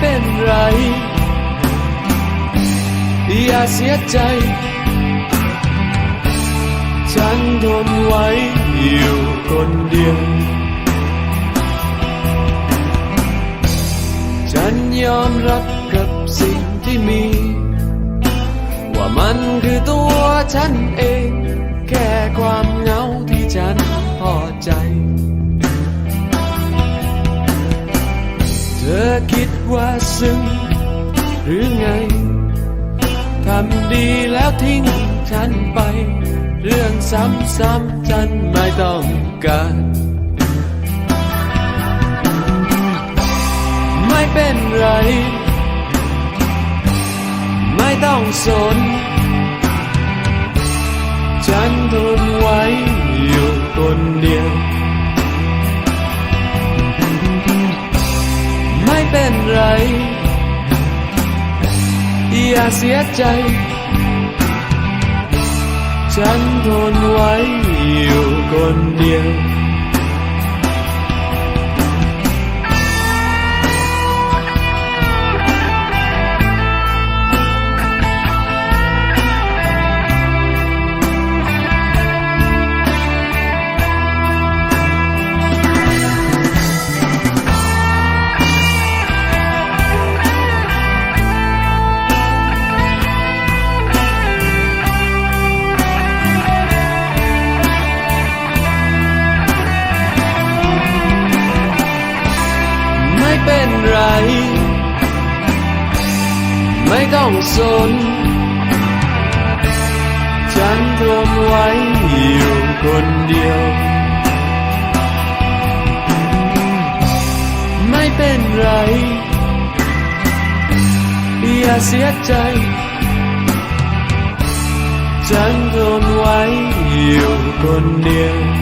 เป็นไร อย่าเสียใจ ฉันทนไว้อยู่คนเดียว ฉันยอมรับกับสิ่งที่มี ว่ามันคือตัวฉันเอง แค่ความเหงาที่ฉันพอใจ คิดว่าซึ้งหรือไง ทำดีแล้วทิ้งฉันไป เรื่องซ้ำๆฉันไม่ต้องการ ไม่เป็นไร ไม่ต้องสน ฉันทน เสียใจ ฉันทนไว้อยู่คนเดียว ต้องสน ฉันทนไว้อยู่คนเดียว ไม่เป็นไร อย่าเสียใจ ฉันทนไว้อยู่คนเดียว